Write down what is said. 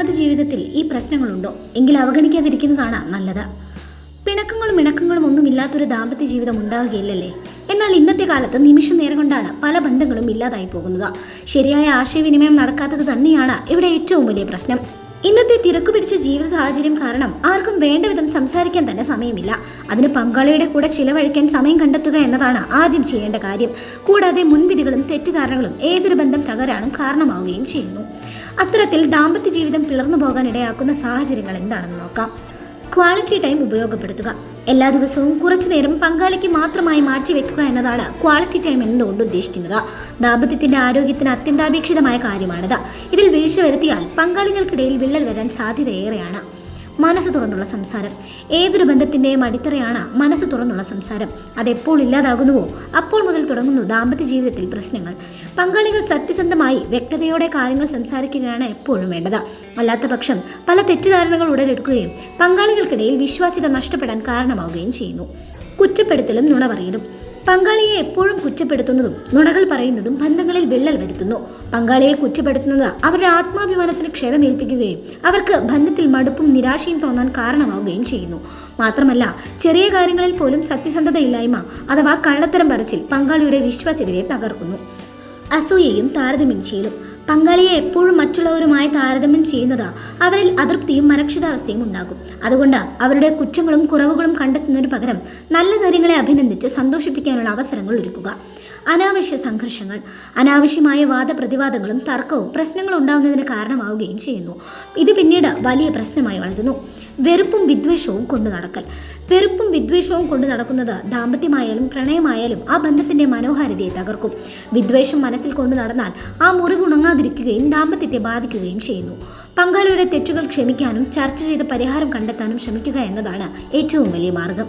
ദാമ്പത്യ ജീവിതത്തിൽ ഈ പ്രശ്നങ്ങളുണ്ടോ? എങ്കിൽ അവഗണിക്കാതിരിക്കുന്നതാണ് നല്ലത്. പിണക്കങ്ങളും ഇണക്കങ്ങളും ഒന്നും ഇല്ലാത്തൊരു ദാമ്പത്യ ജീവിതം ഉണ്ടാവുകയില്ലല്ലേ? എന്നാൽ ഇന്നത്തെ കാലത്ത് നിമിഷ നേരം കൊണ്ടാണ് പല ബന്ധങ്ങളും ഇല്ലാതായി പോകുന്നത്. ശരിയായ ആശയവിനിമയം നടക്കാത്തത് തന്നെയാണ് ഇവിടെ ഏറ്റവും വലിയ പ്രശ്നം. ഇന്നത്തെ തിരക്കു പിടിച്ച ജീവിത സാഹചര്യം കാരണം ആർക്കും വേണ്ട വിധം സംസാരിക്കാൻ തന്നെ സമയമില്ല. അതിന് പങ്കാളിയുടെ കൂടെ ചിലവഴിക്കാൻ സമയം കണ്ടെത്തുക എന്നതാണ് ആദ്യം ചെയ്യേണ്ട കാര്യം. കൂടാതെ മുൻവിധികളും തെറ്റിദ്ധാരണകളും ഏതൊരു ബന്ധം തകരാനും കാരണമാവുകയും ചെയ്യുന്നു. അത്തരത്തിൽ ദാമ്പത്യ ജീവിതം പിളർന്നു പോകാൻ ഇടയാക്കുന്ന സാഹചര്യങ്ങൾ എന്താണെന്ന് നോക്കാം. ക്വാളിറ്റി ടൈം ഉപയോഗപ്പെടുത്തുക. എല്ലാ ദിവസവും കുറച്ചു നേരം പങ്കാളിക്ക് മാത്രമായി മാറ്റിവെക്കുക എന്നതാണ് ക്വാളിറ്റി ടൈം എന്നതുകൊണ്ട് ഉദ്ദേശിക്കുന്നത്. ദാമ്പത്യത്തിന്റെ ആരോഗ്യത്തിന് അത്യന്താപേക്ഷിതമായ കാര്യമാണിത്. ഇതിൽ വീഴ്ച വരുത്തിയാൽ പങ്കാളികൾക്കിടയിൽ വിള്ളൽ വരാൻ സാധ്യതയേറെയാണ്. മനസ്സ് തുറന്നുള്ള സംസാരം. ഏതൊരു ബന്ധത്തിന്റെയും അടിത്തറയാണ് മനസ്സ് തുറന്നുള്ള സംസാരം. അതെപ്പോൾ ഇല്ലാതാകുന്നുവോ അപ്പോൾ മുതൽ തുടങ്ങുന്നു ദാമ്പത്യ ജീവിതത്തിൽ പ്രശ്നങ്ങൾ. പങ്കാളികൾ സത്യസന്ധമായി വ്യക്തതയോടെ കാര്യങ്ങൾ സംസാരിക്കുകയാണ് എപ്പോഴും വേണ്ടത്. അല്ലാത്ത പക്ഷം പല തെറ്റിദ്ധാരണകൾ ഉടലെടുക്കുകയും പങ്കാളികൾക്കിടയിൽ വിശ്വാസ്യത നഷ്ടപ്പെടാൻ കാരണമാവുകയും ചെയ്യുന്നു. കുറ്റപ്പെടുത്തലും നുണ പറയലും പങ്കാളിയെ എപ്പോഴും കുറ്റപ്പെടുത്തുന്നതും നുണകൾ പറയുന്നതും ബന്ധങ്ങളിൽ വിള്ളൽ വരുത്തുന്നു. പങ്കാളിയെ കുറ്റപ്പെടുത്തുന്നത് അവരുടെ ആത്മാഭിമാനത്തിന് ക്ഷതമേൽപ്പിക്കുകയും അവർക്ക് ബന്ധത്തിൽ മടുപ്പും നിരാശയും തോന്നാൻ കാരണമാവുകയും ചെയ്യുന്നു. മാത്രമല്ല ചെറിയ കാര്യങ്ങളിൽ പോലും സത്യസന്ധതയില്ലായ്മ അഥവാ കള്ളത്തരം പറച്ചിൽ പങ്കാളിയുടെ വിശ്വാസ്യതയെ തകർക്കുന്നു. അസൂയയും താരതമ്യം ചെയ്യലും പങ്കാളിയെ എപ്പോഴും മറ്റുള്ളവരുമായി താരതമ്യം ചെയ്യുന്നത്. അവരിൽ അതൃപ്തിയും മരക്ഷിതാവസ്ഥയും ഉണ്ടാകും. അതുകൊണ്ട് അവരുടെ കുറ്റങ്ങളും കുറവുകളും കണ്ടെത്തുന്നതിന് പകരം നല്ല കാര്യങ്ങളെ അഭിനന്ദിച്ച് സന്തോഷിപ്പിക്കാനുള്ള അവസരങ്ങൾ ഒരുക്കുക. അനാവശ്യ സംഘർഷങ്ങൾ അനാവശ്യമായ വാദപ്രതിവാദങ്ങളും തർക്കവും പ്രശ്നങ്ങളും ഉണ്ടാകുന്നതിന് കാരണമാവുകയും ചെയ്യുന്നു. ഇത് പിന്നീട് വലിയ പ്രശ്നമായി വളരുന്നു. വെറുപ്പും വിദ്വേഷവും കൊണ്ടു നടക്കൽ. വെറുപ്പും വിദ്വേഷവും കൊണ്ട് നടക്കുന്നത് ദാമ്പത്യമായാലും പ്രണയമായാലും ആ ബന്ധത്തിന്റെ മനോഹാരിതയെ തകർക്കും. വിദ്വേഷം മനസ്സിൽ കൊണ്ട് നടന്നാൽ ആ മുറിവ് ഉണങ്ങാതിരിക്കുകയും ദാമ്പത്യത്തെ ബാധിക്കുകയും ചെയ്യുന്നു. പങ്കാളിയുടെ തെറ്റുകൾ ക്ഷമിക്കാനും ചർച്ച ചെയ്ത് പരിഹാരം കണ്ടെത്താനും ശ്രമിക്കുക എന്നതാണ് ഏറ്റവും വലിയ മാർഗം.